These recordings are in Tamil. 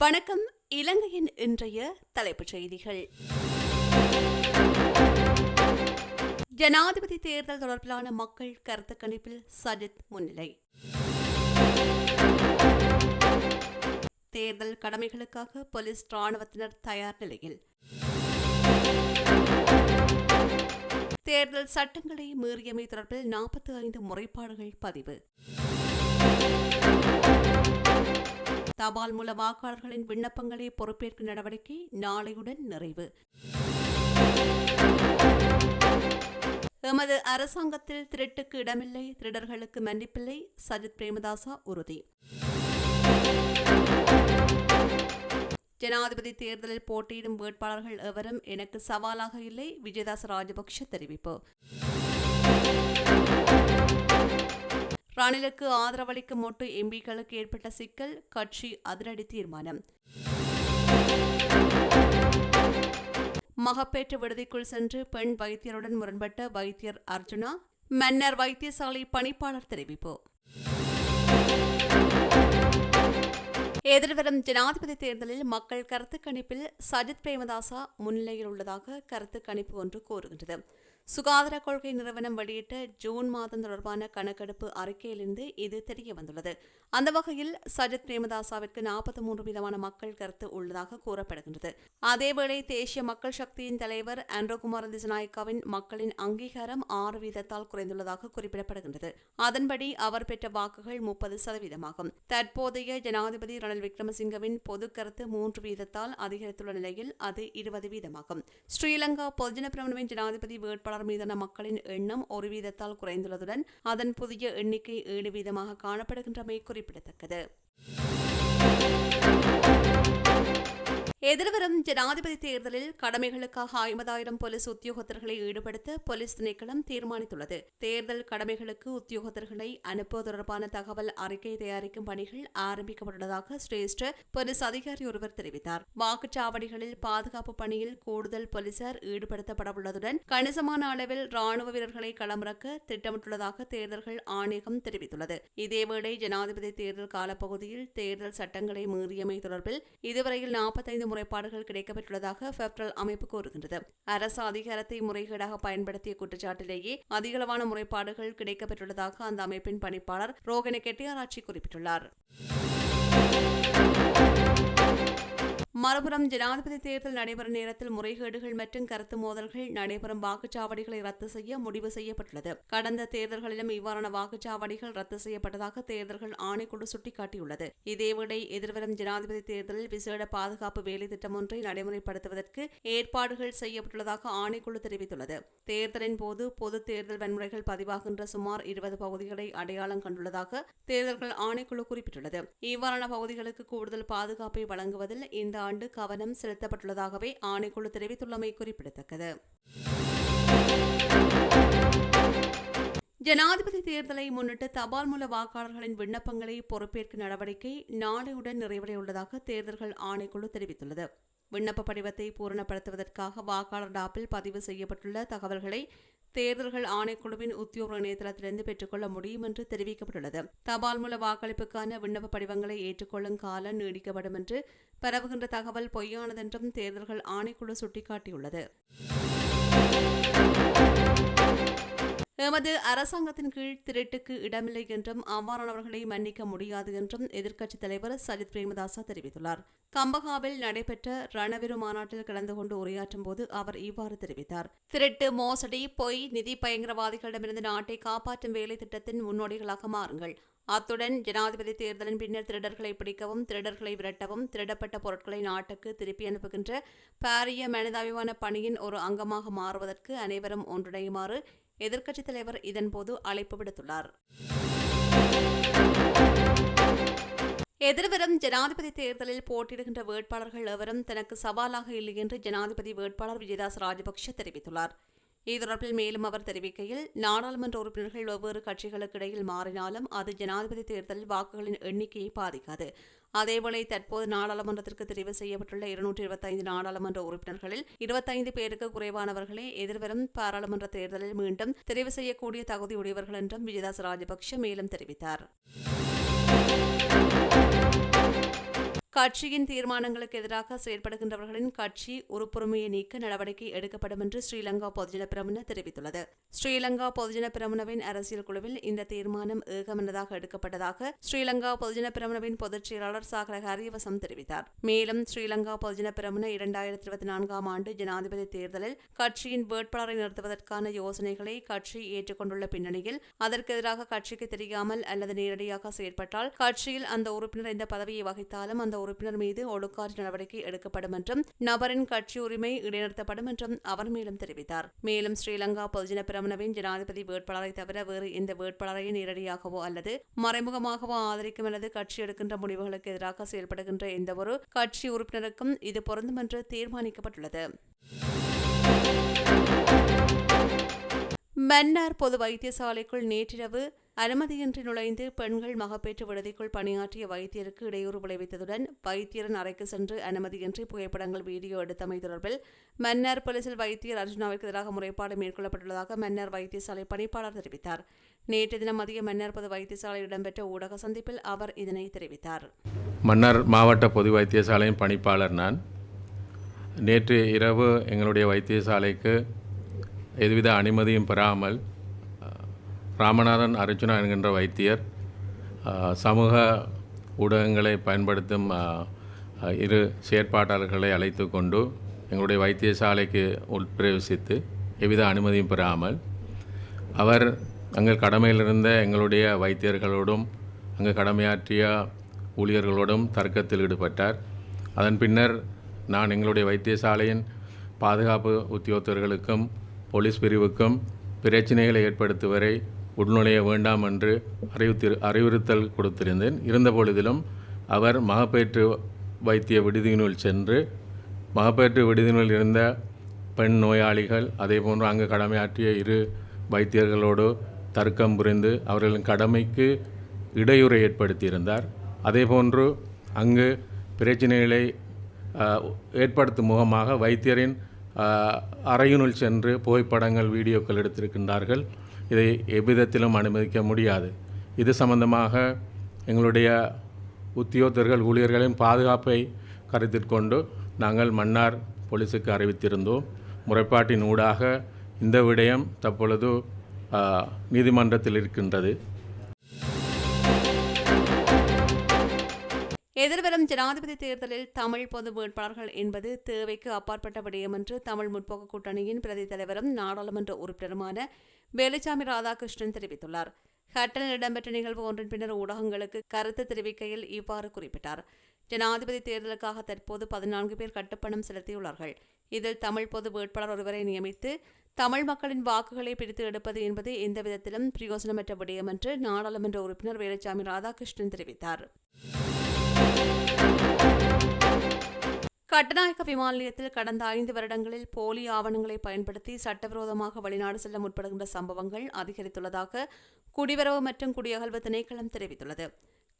வணக்கம். இலங்கையின் இன்றைய தலைப்புச் செய்திகள். ஜனாதிபதி தேர்தல் தொடர்பிலான மக்கள் கருத்து கணிப்பில் சஜித் முன்னிலை. தேர்தல் கடமைகளுக்காக போலீஸ் ராணுவத்தினர் தயார் நிலையில். தேர்தல் சட்டங்களை மீறியமை தொடர்பில் நாற்பத்தி ஐந்து முறைப்பாடுகள் பதிவு. தபால் மூல வாக்காளர்களின் விண்ணப்பங்களை பொறுப்பேற்கும் நடவடிக்கை நாளையுடன் நிறைவு. எமது அரசாங்கத்தில் திருட்டுக்கு இடமில்லை திருடர்களுக்கு மன்னிப்பில்லை. சஜித் பிரேமதாசா உறுதி. ஜனாதிபதி தேர்தலில் போட்டியிடும் வேட்பாளர்கள் எவரும் எனக்கு சவாலாக இல்லை விஜயதாச ராஜபக்ஷ தெரிவிப்பு. ரணிலுக்கு ஆதரவளிக்கும் மொட்டு எம்பிக்களுக்கு ஏற்பட்ட சிக்கல் கட்சி அதிரடி தீர்மானம். மகப்பேற்று விடுதிக்குள் சென்று பெண் வைத்தியருடன் முரண்பட்ட வைத்தியர் அர்ஜுனா மன்னர் வைத்தியசாலை பணிப்பாளர் தெரிவிப்பு. எதிர்வரும் ஜனாதிபதி தேர்தலில் மக்கள் கருத்து கணிப்பில் சஜித் பிரேமதாசா முன்னிலையில் உள்ளதாக கருத்து கணிப்பு ஒன்று கூறுகின்றது. சுகாதார கொள்கை நிறுவனம் வெளியிட்ட ஜூன் மாதம் தொடர்பான கணக்கெடுப்பு அறிக்கையிலிருந்து இது தெரிய வந்துள்ளது. அந்த வகையில் சஜித் பிரேமதாசாவிற்கு நாற்பத்தி மூன்று வீதமான மக்கள் கருத்து உள்ளதாக கூறப்படுகின்றது. அதேவேளை தேசிய மக்கள் சக்தியின் தலைவர் ஆண்ட்ரோகுமார் திசநாயக்காவின் மக்களின் அங்கீகாரம் ஆறு வீதத்தால் குறைந்துள்ளதாக குறிப்பிடப்படுகின்றது. அதன்படி அவர் பெற்ற வாக்குகள் முப்பது சதவீதமாகும். தற்போதைய ஜனாதிபதி ரணில் விக்ரமசிங்கவின் பொது கருத்து மூன்று வீதத்தால் அதிகரித்துள்ள நிலையில் அது இருபது வீதமாகும். ஸ்ரீலங்கா பொதுஜன பிரமணவின் ஜனாதிபதி வேட்பாளர் மீதான மக்களின் எண்ணம் ஒரு வீதத்தால் குறைந்துள்ளதுடன் அதன் புதிய எண்ணிக்கை ஏழு வீதமாக காணப்படுகின்றமை குறிப்பிடத்தக்கது. எதிர்வரும் ஜனாதிபதி தேர்தலில் கடமைகளுக்காக ஐம்பதாயிரம் போலீஸ் உத்தியோகத்தர்களை ஈடுபடுத்த போலீஸ் திணைக்களம் தீர்மானித்துள்ளது. தேர்தல் கடமைகளுக்கு உத்தியோகத்தர்களை அனுப்புவது தொடர்பான தகவல் அறிக்கை தயாரிக்கும் பணிகள் ஆரம்பிக்கப்பட்டுள்ளதாக சிரேஷ்ட போலீஸ் அதிகாரி ஒருவர் தெரிவித்தார். வாக்குச்சாவடிகளில் பாதுகாப்பு பணியில் கூடுதல் போலீசார் ஈடுபடுத்தப்படவுள்ளதுடன் கணிசமான அளவில் ராணுவ வீரர்களை களமிறக்க திட்டமிட்டுள்ளதாக தேர்தல்கள் ஆணையகம் தெரிவித்துள்ளது. இதேவேளை ஜனாதிபதி தேர்தல் காலப்பகுதியில் தேர்தல் சட்டங்களை மீறியமை தொடர்பில் இதுவரையில் நாற்பத்தைந்து முறைப்பாடுகள் கிடைக்கப்பெற்றுள்ளதாக பெப்ரல் அமைப்பு கூறுகின்றது. அரசு அதிகாரத்தை முறைகேடாக பயன்படுத்திய குற்றச்சாட்டிலேயே அதிகளவான முறைப்பாடுகள் கிடைக்கப்பெற்றுள்ளதாக அந்த அமைப்பின் பணிப்பாளர் ரோகன கெட்டியாராட்சி குறிப்பிட்டுள்ளார். மறுபுறம் ஜனாதிபதி தேர்தல் நடைபெறும் நேரத்தில் முறைகேடுகள் மற்றும் கருத்து மோதல்கள் நடைபெறும் வாக்குச்சாவடிகளை ரத்து செய்ய முடிவு செய்யப்பட்டுள்ளது. கடந்த தேர்தல்களிலும் இவ்வாறான வாக்குச்சாவடிகள் ரத்து செய்யப்பட்டதாக தேர்தல்கள் ஆணைக்குழு சுட்டிக்காட்டியுள்ளது. இதேவேளை எதிர்வரும் ஜனாதிபதி தேர்தலில் விசேட பாதுகாப்பு வேலை திட்டம் ஒன்றை நடைமுறைப்படுத்துவதற்கு ஏற்பாடுகள் செய்யப்பட்டுள்ளதாக ஆணைக்குழு தெரிவித்துள்ளது. தேர்தலின் போது பொது தேர்தல் வன்முறைகள் பதிவாகின்ற சுமார் இருபது பகுதிகளை அடையாளம் கண்டுள்ளதாக தேர்தல்கள் ஆணைக்குழு குறிப்பிட்டுள்ளது. இவ்வாறான பகுதிகளுக்கு கூடுதல் பாதுகாப்பை வழங்குவதில் இந்த ஆண்டு கவனம் செலுத்தப்பட்டுள்ளதாகவே ஆணைக்குழு தெரிவித்துள்ளமை குறிப்பிடத்தக்கது. ஜனாதிபதி தேர்தலை முன்னிட்டு தபால் மூல வாக்காளர்களின் விண்ணப்பங்களை பொறுப்பேற்கும் நடவடிக்கை நாளையுடன் நிறைவடையுள்ளதாக தேர்தல்கள் ஆணைக்குழு தெரிவித்துள்ளது. விண்ணப்ப படிவத்தை பூரணப்படுத்துவதற்காக வாக்காளர் டாப்பில் பதிவு செய்யப்பட்டுள்ள தகவல்களை தேர்தல்கள் ஆணைக்குழுவின் உத்தியோக இணையதளத்திலிருந்து பெற்றுக்கொள்ள முடியும் என்று தெரிவிக்கப்பட்டுள்ளது. தபால் மூல வாக்களிப்புக்கான விண்ணப்ப படிவங்களை ஏற்றுக்கொள்ளும் காலம் நீடிக்கப்படும் என்று பரவுகின்ற தகவல் பொய்யானதென்றும் தேர்தல்கள் ஆணைக்குழு சுட்டிக்காட்டியுள்ளது. எமது அரசாங்கத்தின் கீழ் திருட்டுக்கு இடமில்லை என்றும் அவ்வாறானவர்களை மன்னிக்க முடியாது என்றும் எதிர்க்கட்சித் தலைவர் சஜித் பிரேமதாசா தெரிவித்துள்ளார். கம்பகாவில் நடைபெற்ற ரணவிரு மாநாட்டில் கலந்து கொண்டு உரையாற்றும் போது அவர் இவ்வாறு தெரிவித்தார். திருட்டு மோசடி பொய் நிதி பயங்கரவாதிகளிடமிருந்து நாட்டை காப்பாற்றும் வேலை திட்டத்தின் முன்னோடிகளாக மாறுங்கள். அத்துடன் ஜனாதிபதி தேர்தலின் பின்னர் திருடர்களை பிடிக்கவும் திருடர்களை விரட்டவும் திருடப்பட்ட பொருட்களை நாட்டுக்கு திருப்பி அனுப்புகின்ற பாரிய மனிதாபிமான பணியின் ஒரு அங்கமாக மாறுவதற்கு அனைவரும் ஒன்றிணையுமாறு எதிர்க்கட்சித் தலைவர் இதன்போது அழைப்பு விடுத்துள்ளார். எதிர்வரும் ஜனாதிபதி தேர்தலில் போட்டியிடுகின்ற வேட்பாளர்கள் எவரும் தனக்கு சவாலாக இல்லை என்று ஜனாதிபதி வேட்பாளர் விஜயதாஸ் ராஜபக்ஷ தெரிவித்துள்ளார். இது தொடர்பில் மேலும் அவர் தெரிவிக்கையில் நாடாளுமன்ற உறுப்பினர்கள் வெவ்வேறு கட்சிகளுக்கு இடையில் மாறினாலும் அது ஜனாதிபதி தேர்தலில் வாக்குகளின் எண்ணிக்கையை பாதிக்காது. அதேவேளை தற்போது நாடாளுமன்றத்திற்கு தெரிவு செய்யப்பட்டுள்ள இருநூற்றி இருபத்தைந்து நாடாளுமன்ற உறுப்பினர்களில் இருபத்தைந்து பேருக்கு குறைவானவர்களே. எதிர்வரும் பாராளுமன்ற தேர்தலில் மீண்டும் தெரிவு செய்யக்கூடிய தகுதியுடையவர்கள் என்றும் விஜயதாஸ் ராஜபக்ஷ மேலும் தெரிவித்தார். கட்சியின் தீர்மானங்களுக்கு எதிராக செயல்படுகின்றவர்களின் கட்சி உறுப்புரிமையை நீக்க நடவடிக்கை எடுக்கப்படும் என்று ஸ்ரீலங்கா பொதுஜன பிரமுன தெரிவித்துள்ளது. ஸ்ரீலங்கா பொதுஜன பிரமுனவின் அரசியல் குழுவில் இந்த தீர்மானம் ஏகமனதாக எடுக்கப்பட்டதாக ஸ்ரீலங்கா பொதுஜன பிரமுனவின் பொதுச் செயலாளர் சாகர ஹரியவசம் தெரிவித்தார். மேலும் ஸ்ரீலங்கா பொதுஜன பிரமுன இரண்டாயிரத்தி இருபத்தி நான்காம் ஆண்டு ஜனாதிபதி தேர்தலில் கட்சியின் வேட்பாளரை நிறுத்துவதற்கான யோசனைகளை கட்சி ஏற்றுக்கொண்டுள்ள பின்னணியில் அதற்கு எதிராக கட்சிக்கு தெரியாமல் அல்லது நேரடியாக செயற்பட்டால் கட்சியில் அந்த உறுப்பினர் இந்த பதவியை வகித்தாலும் அந்த உறுப்பினர் மீது ஒழுக்காற்று நடவடிக்கை எடுக்கப்படும் என்றும் நபரின் கட்சி உரிமை இடைநிறுத்தப்படும் என்றும் அவர் மேலும் தெரிவித்தார். மேலும் ஸ்ரீலங்கா பொதுஜன பிரமணவின் ஜனாதிபதி வேட்பாளரை தவிர வேறு எந்த வேட்பாளரையும் நேரடியாகவோ அல்லது மறைமுகமாகவோ ஆதரிக்கும் அல்லது கட்சி எடுக்கின்ற முடிவுகளுக்கு எதிராக செயல்படுகின்ற எந்தவொரு கட்சி உறுப்பினருக்கும் இது பொருந்தும் என்று தீர்மானிக்கப்பட்டுள்ளது. மன்னார் பொது வைத்தியசாலைக்குள் நேற்றிரவு அனுமதியின்றி நுழைந்து பெண்கள் மகப்பேற்று விடுதிக்குள் பணியாற்றிய வைத்தியருக்கு இடையூறு விளைவித்ததுடன் வைத்தியரின் அறைக்கு சென்று அனுமதியின்றி புகைப்படங்கள் வீடியோ எடுத்தமை தொடர்பில் மன்னார் போலீசில் வைத்தியர் அர்ஜுனாவிற்கு எதிராக முறைப்பாடு மேற்கொள்ளப்பட்டுள்ளதாக மன்னார் வைத்தியசாலை பணிப்பாளர் தெரிவித்தார். நேற்று தினம் மதிய மன்னார் பொது வைத்தியசாலையில் இடம்பெற்ற ஊடக சந்திப்பில் அவர் இதனை தெரிவித்தார். மன்னார் மாவட்ட பொது வைத்தியசாலையின் பணிப்பாளர் நான். நேற்று இரவு எங்களுடைய வைத்தியசாலைக்கு எதுவித அனுமதியும் பெறாமல் ராமநாதன் அர்ஜுனா என்கின்ற வைத்தியர் சமூக ஊடகங்களை பயன்படுத்தும் இரு செயற்பாட்டாளர்களை அழைத்து கொண்டு எங்களுடைய வைத்தியசாலைக்கு உட்பிரவேசித்து எவ்வித அனுமதியும் பெறாமல் அவர் அங்கு கடமையிலிருந்த எங்களுடைய வைத்தியர்களோடும் அங்கு கடமையாற்றிய ஊழியர்களோடும் தர்க்கத்தில் ஈடுபட்டார். அதன் பின்னர் நான் எங்களுடைய வைத்தியசாலையின் பாதுகாப்பு உத்தியோகத்தர்களுக்கும் போலீஸ் பிரிவுக்கும் பிரச்சினைகளை ஏற்படுத்துவரை உள்நுழைய வேண்டாம் என்று அறிவுத்தி அறிவுறுத்தல் கொடுத்திருந்தேன். இருந்தபொழுதிலும் அவர் மகப்பேற்று வைத்திய விடுதியினுள் சென்று மகப்பேற்று விடுதியினுள் இருந்த பெண் நோயாளிகள் அதேபோன்று அங்கு கடமையாற்றிய இரு வைத்தியர்களோடு தர்க்கம் புரிந்து அவர்களின் கடமைக்கு இடையூறை ஏற்படுத்தியிருந்தார். அதேபோன்று அங்கு பிரச்சினைகளை ஏற்படுத்தும் முகமாக வைத்தியரின் அறையினுள் சென்று புகைப்படங்கள் வீடியோக்கள் எடுத்திருக்கின்றார்கள். இதை எவ்விதத்திலும் அனுமதிக்க முடியாது. இது சம்பந்தமாக எங்களுடைய உத்தியோகத்தர்கள் ஊழியர்களின் பாதுகாப்பை கருத்தில் கொண்டு நாங்கள் மன்னார் போலீஸுக்கு அறிவித்திருந்தோம். முறைப்பாட்டின் ஊடாக இந்த விடயம் தற்பொழுது நீதிமன்றத்தில் இருக்கின்றது. எதிர்வரும் ஜனாதிபதி தேர்தலில் தமிழ் பொது வேட்பாளர்கள் என்பது தேவைக்கு அப்பாற்பட்ட விடயம் என்று தமிழ் முற்போக்கு கூட்டணியின் பிரதி தலைவரும் நாடாளுமன்ற உறுப்பினருமான வேலுச்சாமி ராதாகிருஷ்ணன் தெரிவித்துள்ளார். ஹட்டனில் இடம்பெற்ற நிகழ்வு ஒன்றின் பின்னர் ஊடகங்களுக்கு கருத்து தெரிவிக்கையில் இவ்வாறு குறிப்பிட்டார். ஜனாதிபதி தேர்தலுக்காக தற்போது பதினான்கு பேர் கட்டுப்பணம் செலுத்தியுள்ளார்கள். இதில் தமிழ் பொது வேட்பாளர் ஒருவரை நியமித்து தமிழ் மக்களின் வாக்குகளை பிரித்து எடுப்பது என்பது எந்த விதத்திலும் பிரயோசனமற்ற விடயம் என்று நாடாளுமன்ற உறுப்பினர் வேலுச்சாமி ராதாகிருஷ்ணன் தெரிவித்தார். கட்டநாயக்க விமான நிலையத்தில் கடந்த ஐந்து வருடங்களில் போலி ஆவணங்களை பயன்படுத்தி சட்டவிரோதமாக வெளிநாடு செல்ல முற்படுகின்ற சம்பவங்கள் அதிகரித்துள்ளதாக குடிவரவு மற்றும் குடியகல்வு திணைக்களம் தெரிவித்துள்ளது.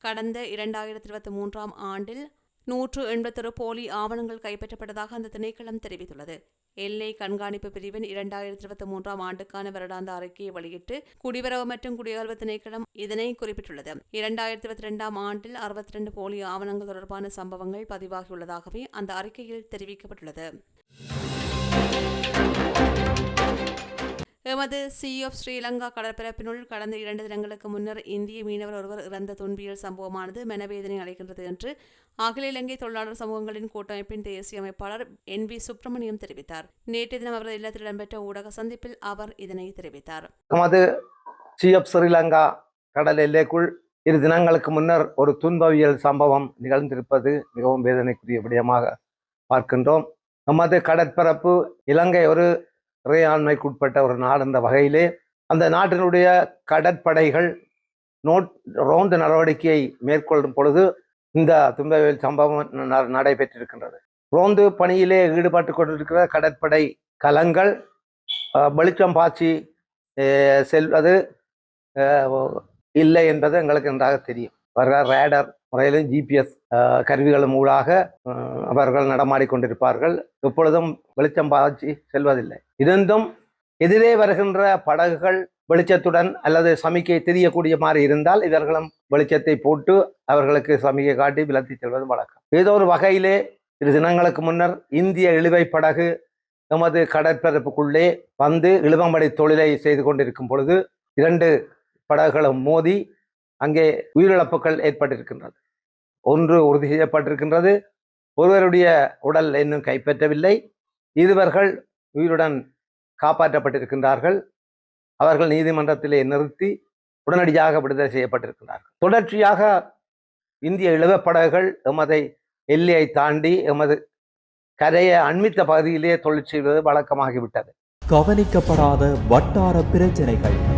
கடந்த இரண்டாயிரத்தி இருபத்தி மூன்றாம் ஆண்டில் நூற்று எண்பத்தொரு போலி ஆவணங்கள் கைப்பற்றப்பட்டதாக அந்த திணைக்களம் தெரிவித்துள்ளது. எல்லை கண்காணிப்பு பிரிவின் இரண்டாயிரத்தி இருபத்தி மூன்றாம் ஆண்டுக்கான வருடாந்த அறிக்கையை வெளியிட்டு குடிவரவு மற்றும் குடியகல்வு திணைக்களம் இதனை குறிப்பிட்டுள்ளது. இரண்டாயிரத்தி இருபத்தி ரெண்டாம் ஆண்டில் அறுபத்தி ரெண்டு போலி ஆவணங்கள் தொடர்பான சம்பவங்கள் பதிவாகியுள்ளதாகவே அந்த அறிக்கையில் தெரிவிக்கப்பட்டுள்ளது. எமது சி ஆஃப் ஸ்ரீலங்கா கடற்பரப்பினுள் கடந்த இரண்டு தினங்களுக்கு முன்னர் இந்திய மீனவர் ஒருவர் இறந்த துன்பியல் சம்பவமானது மனவேதனை அளிக்கின்றது என்று அகில இலங்கை தொழிலாளர் சமூகங்களின் கூட்டமைப்பின் தேசிய அமைப்பாளர் என் வி சுப்பிரமணியம் தெரிவித்தார். நேற்று தினம் அவரது இல்லத்தில் இடம்பெற்ற ஊடக சந்திப்பில் அவர் இதனை தெரிவித்தார். நமது சிஎப் ஸ்ரீலங்கா கடல் எல்லைக்குள் இரு தினங்களுக்கு முன்னர் ஒரு துன்பவியல் சம்பவம் நிகழ்ந்திருப்பது மிகவும் வேதனைக்குரிய விடயமாக பார்க்கின்றோம். நமது கடற்பரப்பு இலங்கை ஒரு இறையாண்மைக்குட்பட்ட ஒரு நாடு என்ற வகையிலே அந்த நாட்டினுடைய கடற்படைகள் நோட் ரோந்து நடவடிக்கையை மேற்கொள்ளும் பொழுது இந்த துன்பவியல் சம்பவம் ந- நடைபெற்றிருக்கின்றது. ரோந்து பணியிலே ஈடுபட்டு கொண்டிருக்கிற கடற்படை கலங்கள் வெளிச்சம் பாய்ச்சி செல்வது இல்லை என்பது எங்களுக்கு நன்றாக தெரியும். அவர்கள் ரேடர் முறையிலும் ஜிபிஎஸ் கருவிகளும் ஊடாக அவர்கள் நடமாடிக்கொண்டிருப்பார்கள் எப்பொழுதும் வெளிச்சம் பாய்ச்சி செல்வதில்லை. இருந்தும் எதிரே வருகின்ற படகுகள் வெளிச்சத்துடன் அல்லது சமிக்கை தெரியக்கூடிய மாதிரி இருந்தால் இவர்களும் வெளிச்சத்தை போட்டு அவர்களுக்கு சமிக்கை காட்டி விலத்தி செல்வது வழக்கம். ஏதோ ஒரு வகையிலே இரு தினங்களுக்கு முன்னர் இந்திய இழுவை படகு எமது கடற்பரப்புக்குள்ளே வந்து இழுவம்படி தொழிலை செய்து கொண்டிருக்கும் பொழுது இரண்டு படகுகளும் மோதி அங்கே உயிரிழப்புகள் ஏற்பட்டிருக்கின்றது. ஒன்று உறுதி செய்யப்பட்டிருக்கின்றது. ஒருவருடைய உடல் இன்னும் கைப்பற்றவில்லை. இருவர்கள் உயிருடன் காப்பாற்றப்பட்டிருக்கின்றார்கள். அவர்கள் நீதிமன்றத்திலே நிறுத்தி உடனடியாக விடுதலை செய்யப்பட்டிருக்கிறார்கள் தொடர்ச்சியாக இந்திய இழுவப்படகுகள் எமதை எல்லையை தாண்டி எமது கரையை அண்மித்த பகுதியிலேயே தொழில் செய்வது வழக்கமாகிவிட்டது. கவனிக்கப்படாத வட்டார பிரச்சனைகள்.